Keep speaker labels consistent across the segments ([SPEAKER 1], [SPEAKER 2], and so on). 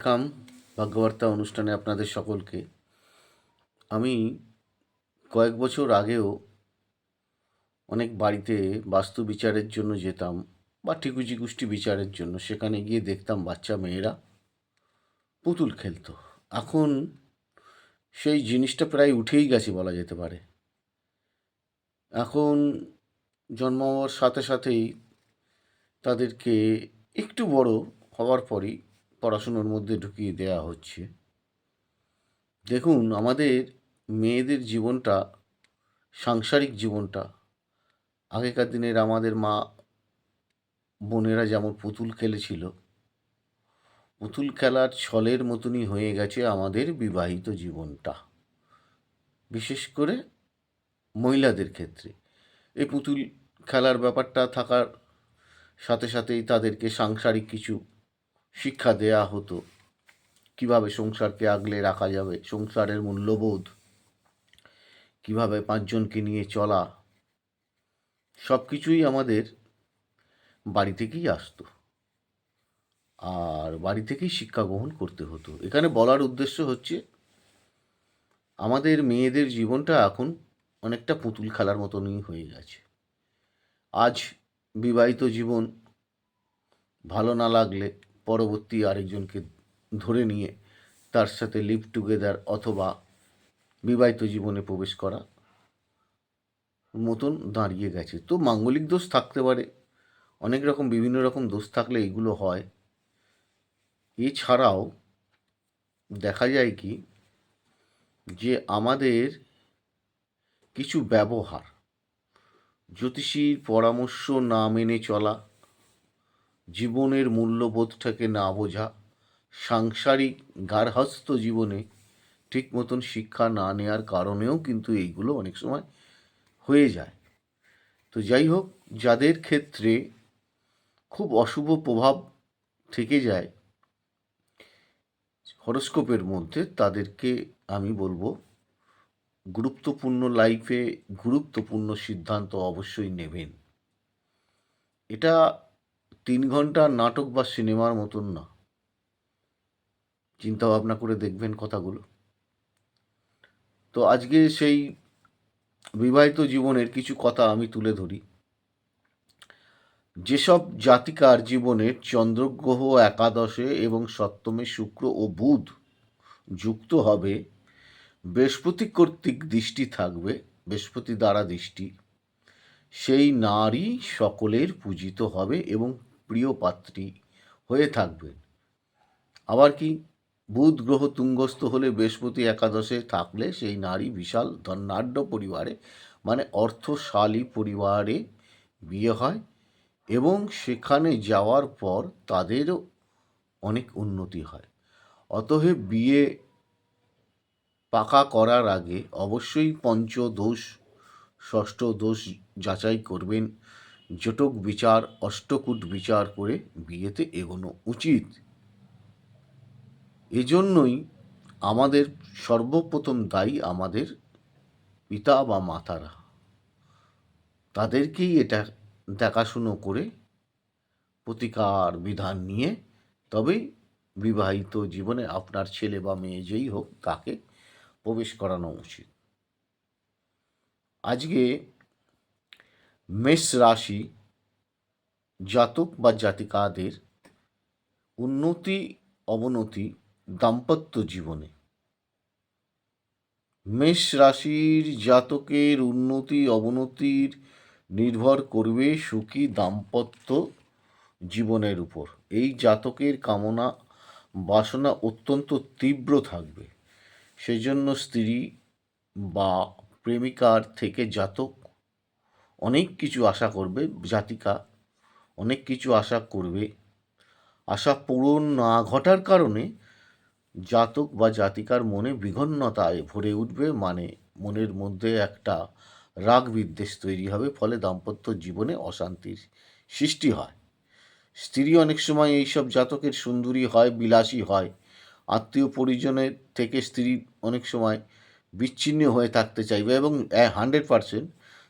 [SPEAKER 1] কাম, ভাগ্যবার্তা অনুষ্ঠানে আপনাদের সকলকে। আমি কয়েক বছর আগেও অনেক বাড়িতে বাস্তু বিচারের জন্য যেতাম বা ঠিকুজি গোষ্ঠী বিচারের জন্য, সেখানে গিয়ে দেখতাম বাচ্চা মেয়েরা পুতুল খেলতো। এখন সেই জিনিসটা প্রায় উঠেই গেছে বলা যেতে পারে। এখন জন্ম হওয়ার সাথে সাথেই তাদেরকে একটু বড় হওয়ার পরই পড়াশুনোর মধ্যে ঢুকিয়ে দেওয়া হচ্ছে। দেখুন, আমাদের মেয়েদের জীবনটা, সাংসারিক জীবনটা, আগেকার দিনের আমাদের মা বোনেরা যেমন পুতুল খেলেছিল, পুতুল খেলার ছলের মতনই হয়ে গেছে আমাদের বিবাহিত জীবনটা। বিশেষ করে মহিলাদের ক্ষেত্রে। এই পুতুল খেলার ব্যাপারটা থাকার সাথে সাথেই তাদেরকে সাংসারিক কিছু শিক্ষা দেয়া হতো। কীভাবে সংসারকে আগলে রাখা যাবে? সংসারের মূল্যবোধ। কীভাবে পাঁচজনকে নিয়ে চলা? সব কিছুই আমাদের বাড়ি থেকেই আসতো। আর বাড়ি থেকেই শিক্ষা গ্রহণ করতে হতো। এখানে বলার উদ্দেশ্য হচ্ছে, আমাদের মেয়েদের জীবনটা এখন অনেকটা পুতুল খেলার মতনই হয়ে গেছে। আজ বিবাহিত জীবন ভালো না লাগলে পরবর্তী আরেকজনকে ধরে নিয়ে তার সাথে লিভ টুগেদার অথবা বিবাহিত জীবনে প্রবেশ করা মতন দাঁড়িয়ে গেছে। তো মাঙ্গলিক দোষ থাকতে পারে, অনেক রকম বিভিন্ন রকম দোষ থাকলে এগুলো হয়। এছাড়াও দেখা যায় কি যে আমাদের কিছু ব্যবহার, জ্যোতিষীর পরামর্শ না মেনে চলা জীবনের মূল্যবোধটাকে না বোঝা, সাংসারিক গার্হস্থ জীবনে ঠিক মতন শিক্ষা না নেওয়ার কারণেও কিন্তু এইগুলো অনেক সময় হয়ে যায়। তো যাই হোক, যাদের ক্ষেত্রে খুব অশুভ প্রভাব থেকে যায় হরস্কোপের মধ্যে, তাদেরকে আমি বলব গুরুত্বপূর্ণ লাইফে গুরুত্বপূর্ণ সিদ্ধান্ত অবশ্যই নেবেন। এটা তিন ঘণ্টার নাটক বা সিনেমার মতন না। চিন্তা ভাবনা করে দেখবেন কথাগুলো। তো আজকে সেই বিবাহিত জীবনের কিছু কথা আমি তুলে ধরি। যেসব জাতিকার জীবনের চন্দ্রগ্রহ, একাদশে এবং সপ্তমে শুক্র ও বুধ যুক্ত হবে, বৃহস্পতি কর্তৃক দৃষ্টি থাকবে, বৃহস্পতি দ্বারা দৃষ্টি সেই নারী সকলের পূজিত হবে এবং প্রিয় পাত্রী হয়ে থাকবেন। আবার কি? বুধ গ্রহ তুঙ্গস্থ হলে বৃহস্পতি একাদশে থাকলে সেই নারী বিশাল ধনাঢ্য পরিবারে মানে অর্থশালী পরিবারে বিয়ে হয় এবং সেখানে যাওয়ার পর তাদেরও অনেক উন্নতি হয়। অতএব বিয়ে পাকা করার আগে অবশ্যই পঞ্চদোষ ষষ্ঠ দোষ যাচাই করবেন। জটক বিচার, অষ্টকূট বিচার করে বিয়েতে এগোনো উচিত। এজন্যই আমাদের সর্বপ্রথম দায়ী আমাদের পিতা বা মাতারা। তাদেরকেই এটা দেখাশুনো করে প্রতিকার বিধান নিয়ে তবেই বিবাহিত জীবনে আপনার ছেলে বা মেয়ে যেই হোক তাকে প্রবেশ করানো উচিত। আজকে মেষ রাশি জাতক বা জাতিকাদের উন্নতি, অবনতি, দাম্পত্য জীবনে। মেষ রাশির জাতকের উন্নতি, অবনতির নির্ভর করবে সুখী, দাম্পত্য জীবনের উপর। এই জাতকের কামনা, বাসনা অত্যন্ত তীব্র থাকবে। সেই জন্য স্ত্রী বা প্রেমিকার থেকে জাতক অনেক কিছু আশা করবে, জাতিকা অনেক কিছু আশা করবে। আশা পূরণ না ঘটার কারণে জাতক বা জাতিকার মনে বিঘন্নতায় ভরে উঠবে মানে মনের মধ্যে একটা রাগ বিদ্বেষ তৈরি হবে, ফলে দাম্পত্য জীবনে অশান্তির সৃষ্টি হয়। স্ত্রী অনেক সময় এইসব জাতকের সুন্দরী হয়, বিলাসী হয়। আত্মীয় পরিজনের থেকে স্ত্রী অনেক সময় বিচ্ছিন্ন হয়ে থাকতে চাইবে এবং হান্ড্রেড পারসেন্ট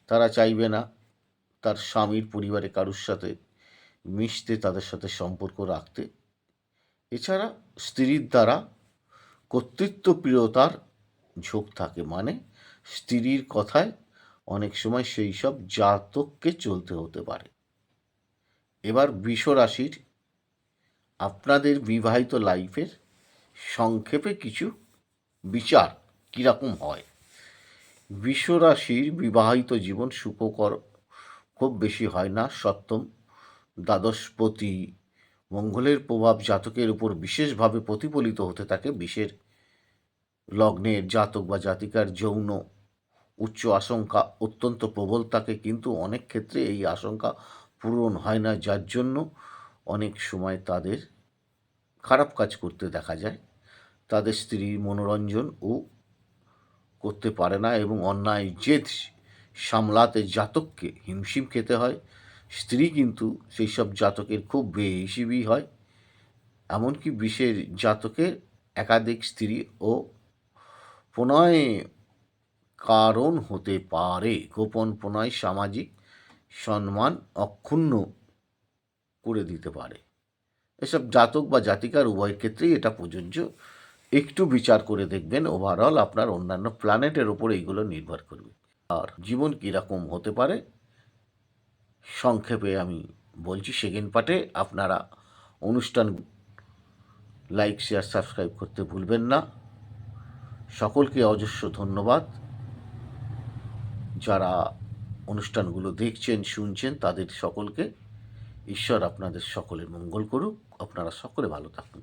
[SPEAKER 1] তারা চাইবে না তার স্বামীর পরিবারে কারুর সাথে মিশতে, তাদের সাথে সম্পর্ক রাখতে। এছাড়া স্ত্রীর দ্বারা কর্তৃত্বপ্রিয়তার ঝোঁক থাকে মানে স্ত্রীর কথায় অনেক সময় সেই সব জাতককে চলতে হতে পারে। এবার রাশির আপনাদের বিবাহিত লাইফের সংক্ষেপে কিছু বিচার। কীরকম হয়? বিশ্বরাশির বিবাহিত জীবন সুখকর খুব বেশি হয় না, সপ্তম। দ্বাদশপতি মঙ্গলের প্রভাব জাতকের উপর বিশেষভাবে প্রতিফলিত হতে থাকে। বিশের লগ্নের জাতক বা জাতিকার যৌন উচ্চ আশঙ্কা অত্যন্ত প্রবল থাকে, কিন্তু অনেক ক্ষেত্রে এই আশঙ্কা পূরণ হয় না, যার জন্য অনেক সময় তাদের খারাপ কাজ করতে দেখা যায়। তাদের স্ত্রীর মনোরঞ্জন ও করতে পারে না এবং অন্যায় জেদ সামলাতে জাতককে হিমশিম খেতে হয়। স্ত্রী কিন্তু সেই সব জাতকের খুব বেহিসিবি হয়। এমনকি বিশের জাতকের একাধিক স্ত্রী ও প্রণয় কারণ হতে পারে। গোপন প্রণয় সামাজিক সম্মান অক্ষুণ্ণ করে দিতে পারে। এসব জাতক বা জাতিকার উভয় ক্ষেত্রেই এটা প্রযোজ্য। একটু বিচার করে দেখবেন ওভারঅল আপনার অন্যান্য প্ল্যানেটের ওপর এইগুলো নির্ভর করবে। আর জীবন কীরকম হতে পারে? সংক্ষেপে আমি বলছি, সেকেন্ড পার্টে আপনারা অনুষ্ঠান লাইক শেয়ার সাবস্ক্রাইব করতে ভুলবেন না। সকলকে অজস্র ধন্যবাদ। যারা অনুষ্ঠানগুলো দেখছেন, শুনছেন, তাদের সকলকে ঈশ্বর আপনাদের সকলের মঙ্গল করুক। আপনারা সকলে ভালো থাকুন।